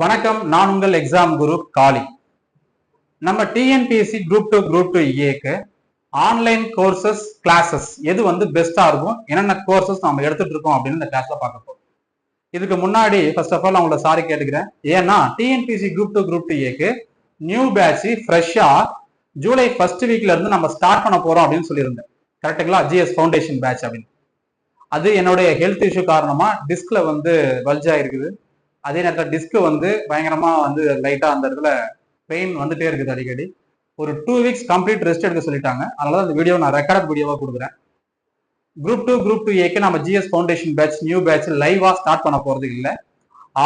வணக்கம் நான் உங்கள் எக்ஸாம் குரு காளி. நம்ம TNPSC group two group two ஏக்கு ஆன்லைன் கோர்சஸ் கிளாஸஸ் எது வந்து பெஸ்டா இருக்கும் என்னென்ன கோர்சஸ் நம்ம எடுத்துட்டு இருக்கோம் அப்படின்னு இந்த கிளாஸ்ல பார்க்க போறோம். இதுக்கு முன்னாடி ஃபர்ஸ்ட் ஆஃப் ஆல் அவங்கள சாரி கேட்டுக்கிறேன். ஏன்னா TNPSC group two group two ஏக்கு நியூ பேட்ச் ஃப்ரெஷ்ஷா ஜூலை ஃபர்ஸ்ட் வீக்ல இருந்து நம்ம ஸ்டார்ட் பண்ண போறோம் அப்படின்னு சொல்லியிருந்தேன். கரெக்டுங்களா ஜிஎஸ் ஃபவுண்டேஷன் பேட்ச் அப்படின்னு. அது என்னுடைய ஹெல்த் இஷ்யூ காரணமா டிஸ்க்ல வந்து பல்ஜ் இருக்குது அதே நேரத்தில் டிஸ்க் வந்து பயங்கரமாக வந்து லைட்டாக அந்த இடத்துல பெயின் வந்துட்டே இருக்குது அடிக்கடி. ஒரு டூ வீக்ஸ் கம்ப்ளீட் ரெஸ்ட் எடுக்க சொல்லிட்டாங்க. அதனால அந்த வீடியோ நான் ரெக்கார்ட் வீடியோவாக கொடுக்குறேன். குரூப் டூ குரூப் டூ ஏக்கு நம்ம GS foundation batch new batch லைவாக ஸ்டார்ட் பண்ண போகிறது இல்லை.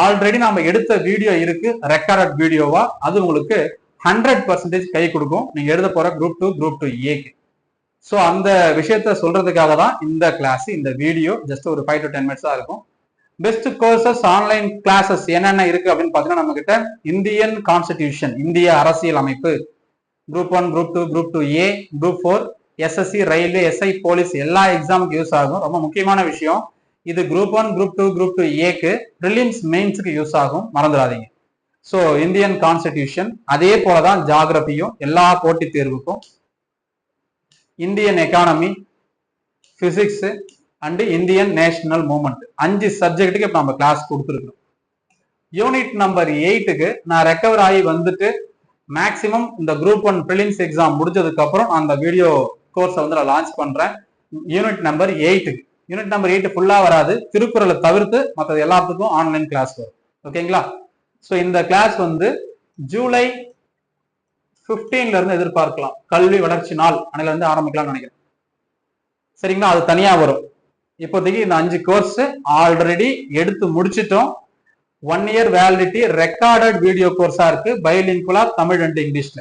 ஆல்ரெடி நம்ம எடுத்த வீடியோ இருக்கு. ரெக்கார்ட் வீடியோவா அது உங்களுக்கு ஹண்ட்ரட் பர்சன்டேஜ் கை கொடுக்கும். நீங்க எழுத போற குரூப் டூ குரூப் டூ ஏக்கு ஸோ அந்த விஷயத்த சொல்றதுக்காக தான் இந்த கிளாஸ் இந்த வீடியோ ஜஸ்ட் ஒரு ஃபைவ் டு டென் மினிட்ஸ் தான் இருக்கும். பெஸ்ட் கோர்சஸ் ஆன்லைன் கிளாஸஸ் என்னென்ன இருக்கு அப்படின்னு பார்த்தீங்கன்னா நம்ம கிட்ட இந்தியன் கான்ஸ்டிடியூஷன் இந்திய அரசியல் அமைப்பு. Group one group two group two A group four SSC railway SI police எல்லா எக்ஸாமுக்கு யூஸ் ஆகும். ரொம்ப முக்கியமான விஷயம். இது group one group two group two ஏக்கு ப்ரிலிம்ஸ் மெயின்ஸுக்கு யூஸ் ஆகும். மறந்துடாதீங்க. ஸோ இந்தியன் கான்ஸ்டிடியூஷன் அதே போலதான் ஜாகிரபியும் எல்லா போட்டித் தேர்வுக்கும். Indian economy physics and Indian national movement அஞ்சு சப்ஜெக்ட்டுக்கு இப்போ நம்ம கிளாஸ் கொடுத்துருக்கோம் யூனிட் நம்பர் எயிட்டுக்கு நான் ரெக்கவர் ஆகி வந்துட்டு மேக்சிமம் இந்த குரூப் ஒன் ப்ரிலிம்ஸ் எக்ஸாம் முடிஞ்சதுக்கு அப்புறம் அந்த வீடியோ கோர்ஸை வந்து நான் லான்ச் பண்றேன். யூனிட் நம்பர் எயிட்டுக்கு யூனிட் நம்பர் எயிட் ஃபுல்லாக வராது. திருக்குறளை தவிர்த்து மற்றது எல்லாத்துக்கும் ஆன்லைன் கிளாஸ் வரும். ஓகேங்களா ஸோ இந்த கிளாஸ் வந்து ஜூலை 15 இருந்து எதிர்பார்க்கலாம். கல்வி வளர்ச்சி நாள் அன்னையில இருந்து ஆரம்பிக்கலாம்னு நினைக்கிறேன். சரிங்களா? அது தனியா வரும். இப்போதைக்கு இந்த அஞ்சு கோர்ஸ் ஆல்ரெடி எடுத்து முடிச்சிட்டோம். One year validity recorded video கோர்ஸா இருக்கு. பயோலிங்குலா தமிழ் அண்ட் இங்கிலீஷ்ல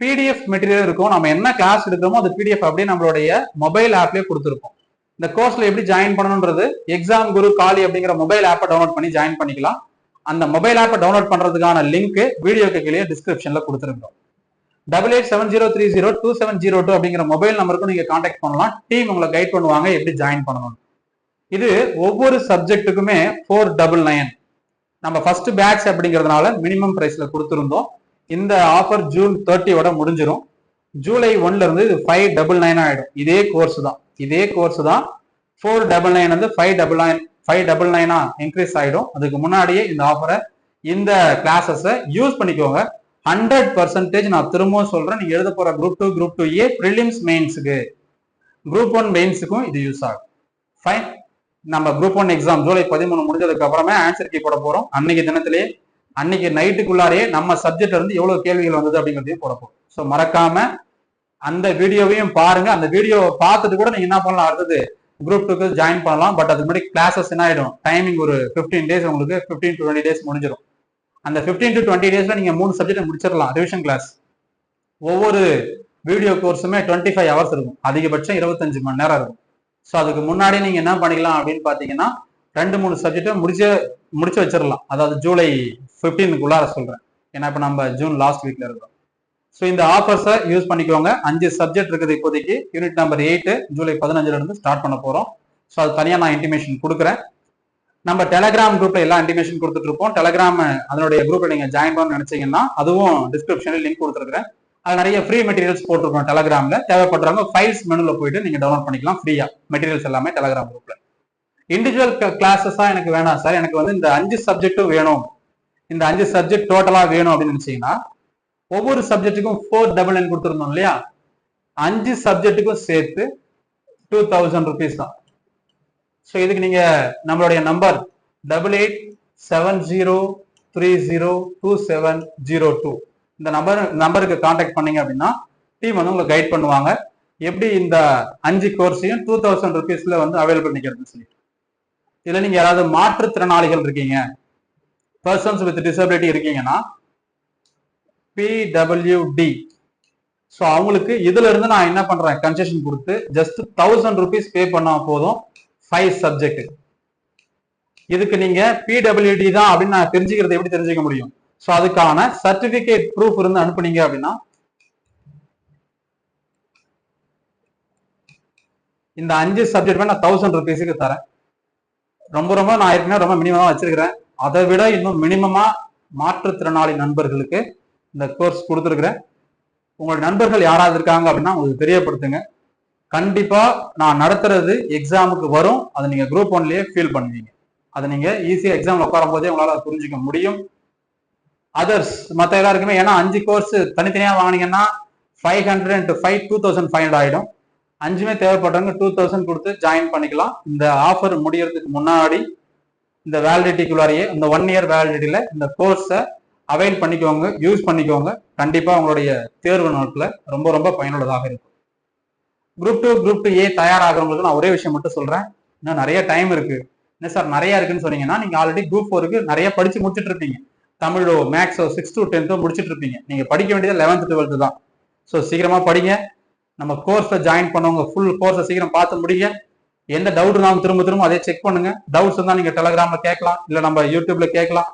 பிடிஎஃப் மெட்டீரியல் இருக்கும். நம்ம என்ன கிளாஸ் எடுக்கிறோமோ அது பிடிஎஃப் அப்படியே நம்மளுடைய மொபைல் ஆப்லயே கொடுத்துருக்கோம் இந்த கோர்ஸ்ல எப்படி ஜாயின் பண்ணணுன்றது எக்ஸாம் குரு காலி அப்படிங்கிற மொபைல் ஆப்பை டவுன்லோட் பண்ணி ஜாயின் பண்ணிக்கலாம். அந்த மொபைல் ஆப்பை டவுன்லோட் பண்றதுக்கான லிங்க் வீடியோக்கு கீழே டிஸ்கிரிப்ஷன்ல கொடுத்துருக்கோம் double eight seven zero three zero two seven zero two அப்படிங்கிற மொபைல் நம்பருக்கும் நீங்க காண்டாக்ட் பண்ணலாம். டீம் உங்களை கைட் பண்ணுவாங்க எப்படி ஜாயின் பண்ணணும் இது ஒவ்வொரு சப்ஜெக்ட்டுக்குமே ஃபோர் டபுள் நைன் நம்ம ஃபர்ஸ்ட் பேட்ச் அப்படிங்கிறதுனால மினிமம் ப்ரைஸில் கொடுத்துருந்தோம். இந்த ஆஃபர் ஜூன் தேர்ட்டியோட முடிஞ்சிடும் ஜூலை ஒன்ல இருந்து இது ஃபைவ் டபுள் நைன் ஆயிடும். இதே கோர்ஸ் தான். இதே கோர்ஸ் தான். ஃபோர் டபுள் நைன் வந்து five double nine five double நைனா இன்க்ரீஸ் ஆயிடும். அதுக்கு முன்னாடியே இந்த ஆஃபரை இந்த கிளாஸஸை யூஸ் பண்ணிக்கோங்க. ஹண்ட்ரட் பர்சன்டேஜ் நான் திரும்பவும் சொல்றேன். நீங்க எழுத போற group two group two A prelims மெயின்ஸுக்கு group one மெயின்ஸுக்கும் இது யூஸ் ஆகும். ஃபைன் நம்ம குரூப் ஒன் எக்ஸாம் ஜூலை பதிமூணு முடிஞ்சதுக்கு அப்புறமே ஆன்சர் கீ போட போறோம். அன்னைக்கு தினத்திலேயே அன்னைக்கு நைட்டுக்குள்ளாரே நம்ம சப்ஜெக்ட்ல இருந்து எவ்வளவு கேள்விகள் வந்தது அப்படிங்கிறதையும் போட போறோம். ஸோ மறக்காம அந்த வீடியோவையும் பாருங்க. அந்த வீடியோவை பார்த்துட்டு கூட நீங்க என்ன பண்ணலாம்? அடுத்தது குரூப் டூக்கு ஜாயின் பண்ணலாம். பட் அதுக்கு முன்னாடி கிளாஸஸ் என்ன ஆயிடும்? டைமிங் ஒரு ஃபிஃப்டீன் டேஸ் உங்களுக்கு ஃபிஃப்டீன் டுவெண்ட்டி டேஸ் முடிஞ்சிடும். அந்த ஃபிஃப்டீன் டு டுவெண்ட்டி டேஸ்ல நீங்க மூணு சப்ஜெக்ட் முடிச்சிடலாம் ரிவிஷன் கிளாஸ் ஒவ்வொரு வீடியோ கோர்ஸுமே டுவெண்ட்டி ஃபைவ் ஹவர்ஸ் இருக்கும். அதிகபட்சம் இருபத்தஞ்சு மணி நேரம் இருக்கும். ஸோ அதுக்கு முன்னாடி நீங்க என்ன பண்ணிக்கலாம் அப்படின்னு பாத்தீங்கன்னா ரெண்டு மூணு சப்ஜெக்டை முடிச்சு முடிச்சு வச்சிடலாம். அதாவது ஜூலை ஃபிஃப்டீனுக்குள்ளார சொல்றேன். ஏன்னா இப்போ நம்ம ஜூன் லாஸ்ட் வீக்ல இருக்கோம். ஸோ இந்த ஆஃபர்ஸை யூஸ் பண்ணிக்கோங்க. அஞ்சு சப்ஜெக்ட் இருக்குது இப்போதைக்கு. யூனிட் நம்பர் எயிட்டு ஜூலை பதினஞ்சுல இருந்து ஸ்டார்ட் பண்ண போறோம். ஸோ அது தனியாக நான் இன்டிமேஷன் கொடுக்குறேன். நம்ம டெலகிராம் குரூப்ல எல்லா இன்டிமேஷன் கொடுத்துட்டு இருப்போம். டெலகிராம் அதனுடைய குரூப்ல நீங்க ஜாயின் பண்ண நினைச்சீங்கன்னா அதுவும் டிஸ்கிரிப்ஷன்ல லிங்க் கொடுத்துருக்கேன் அது நிறைய ஃப்ரீ மெட்டீரியல்ஸ் போட்டிருக்கோம் டெலகிராம்ல தேவைப்படுறவங்க ஃபைல்ஸ் மெனுல போயிட்டு நீங்க டவுன்லோட் பண்ணிக்கலாம் ஃப்ரீயா மெட்டீரியல்ஸ் எல்லாமே டெலகிராம் குரூப்ல இண்டிவிஜுவல் கிளாஸஸா எனக்கு வேணாம் சார் எனக்கு வந்து இந்த அஞ்சு சப்ஜெக்ட்டும் வேணும். இந்த அஞ்சு சப்ஜெக்ட் டோட்டலா வேணும் அப்படின்னு நினைச்சீங்கன்னா ஒவ்வொரு சப்ஜெக்ட்டுக்கும் ஃபோர் டபுள் என் கொடுத்துருந்தோம் இல்லையா? அஞ்சு சப்ஜெக்ட்டுக்கும் சேர்த்து டூ தௌசண்ட் ருபீஸ் தான். ஸோ இதுக்கு நீங்க நம்மளுடைய number double eight seven zero three zero two seven zero two இந்த நம்பர் நம்பருக்கு காண்டாக்ட் பண்ணீங்க அப்படின்னா டீம் வந்து உங்களுக்கு கைட் பண்ணுவாங்க. எப்படி இந்த அஞ்சு கோர்ஸையும் டூ தௌசண்ட் ருபீஸ்ல வந்து அவைலபிள் பண்ணிக்கிறது சொல்லிட்டு. இதுல நீங்க யாராவது மாற்றுத்திறனாளிகள் இருக்கீங்க பர்சன்ஸ் வித் டிசபிலிட்டி இருக்கீங்கன்னா பிடபிள்யூடி ஸோ அவங்களுக்கு இதுல இருந்து நான் என்ன பண்றேன் கன்செஷன் கொடுத்து ஜஸ்ட் தௌசண்ட் ருபீஸ் பே பண்ணா போதும். ஃபைவ் சப்ஜெக்ட் இதுக்கு நீங்க பிடபிள்யூடி தான் அப்படின்னு நான் தெரிஞ்சுக்கிறது எப்படி தெரிஞ்சுக்க முடியும்? ஸோ அதுக்கான சர்டிபிகேட் ப்ரூஃப் இருந்து அனுப்புனீங்க அப்படின்னா இந்த அஞ்சு சப்ஜெக்ட் நான் தௌசண்ட் ருபீஸுக்கு தரேன். ரொம்ப ரொம்ப நான் ஏற்கனவே ரொம்ப மினிமமாக வச்சிருக்கிறேன். அதை விட இன்னும் மினிமமா மாற்றுத்திறனாளி நண்பர்களுக்கு இந்த கோர்ஸ் கொடுத்துருக்குறேன். உங்களுடைய நண்பர்கள் யாராவது இருக்காங்க அப்படின்னா உங்களுக்கு தெரியப்படுத்துங்க. கண்டிப்பா நான் நடத்துறது எக்ஸாமுக்கு வரும். அதை நீங்க குரூப் ஒன்லயே ஃபீல் பண்ணுவீங்க. அதை நீங்க ஈஸியா எக்ஸாம்ல உட்காரும் போதே உங்களால புரிஞ்சுக்க முடியும். அதர்ஸ் மற்ற எல்லாருக்குமே ஏன்னா அஞ்சு கோர்ஸ் தனித்தனியா வாங்கினீங்கன்னா five hundred and five two thousand five hundred ஆயிடும். அஞ்சுமே தேவைப்படுறவங்க டூ தௌசண்ட் கொடுத்து ஜாயின் பண்ணிக்கலாம். இந்த ஆஃபர் முடியறதுக்கு முன்னாடி இந்த வேலிடிட்டிக்குள்ளாரையே இந்த ஒன் இயர் வேலிடிட்டியில இந்த கோர்ஸை அவைல் பண்ணிக்கோங்க யூஸ் பண்ணிக்கோங்க. கண்டிப்பா உங்களுடைய தேர்வு நாட்கள் ரொம்ப ரொம்ப பயனுள்ளதாக இருக்கும். Group two group two A தயாராகிறவங்களுக்கு நான் ஒரே விஷயம் மட்டும் சொல்றேன். இன்னும் நிறைய டைம் இருக்கு. என்ன சார் நிறைய இருக்குன்னு சொன்னீங்கன்னா நீங்க ஆல்ரெடி குரூப் ஃபோருக்கு நிறைய படிச்சு முடிச்சிட்டு இருப்பீங்க. தமிழோ மேக்ஸோ சிக்ஸ் டு டென்த்தோ முடிச்சுட்டு இருப்பீங்க. நீங்க படிக்க வேண்டியது லெவன்த் டுவெல்த் தான். ஸோ சீக்கிரமா படிங்க. நம்ம கோர்ஸை ஜாயின் பண்ணவங்க ஃபுல் கோர்ஸை சீக்கிரம் பார்த்து முடிங்க. எந்த டவுட் இருந்தாலும் திரும்ப திரும்ப அதே செக் பண்ணுங்க. டவுட்ஸ் இருந்தால் நீங்க டெலகிராம்ல கேட்கலாம் இல்ல நம்ம யூடியூப்ல கேட்கலாம்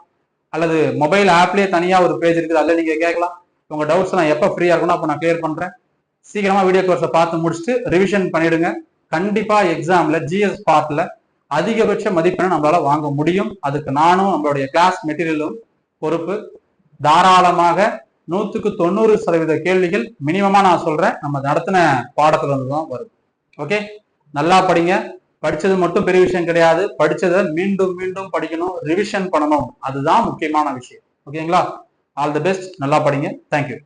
அல்லது மொபைல் ஆப்லயே தனியா ஒரு பேஜ் இருக்குது அதில் நீங்க கேட்கலாம். உங்க டவுட்ஸ் நான் எப்போ ஃப்ரீயா இருக்கணும் அப்போ நான் கிளியர் பண்றேன். சீக்கிரமா வீடியோ கோர்ஸை பார்த்து முடிச்சுட்டு ரிவிஷன் பண்ணிடுங்க. கண்டிப்பா எக்ஸாம்ல ஜிஎஸ் பார்ட்ல அதிகபட்ச மதிப்பெண்ணை நம்மளால வாங்க முடியும். அதுக்கு நானும் நம்மளுடைய கிளாஸ் மெட்டீரியலும் பொறுப்பு. தாராளமாக நூத்துக்கு தொண்ணூறு சதவீத கேள்விகள் மினிமமா நான் சொல்றேன். நம்ம நடத்தின பாடத்துல இருந்து தான் வரும் ஓகே நல்லா படிங்க. படிச்சது மட்டும் பெரிய விஷயம் கிடையாது. படிச்சதை மீண்டும் மீண்டும் படிக்கணும். ரிவிஷன் பண்ணணும். அதுதான் முக்கியமான விஷயம். ஓகேங்களா ஆல் தி பெஸ்ட் நல்லா படிங்க. தேங்க்யூ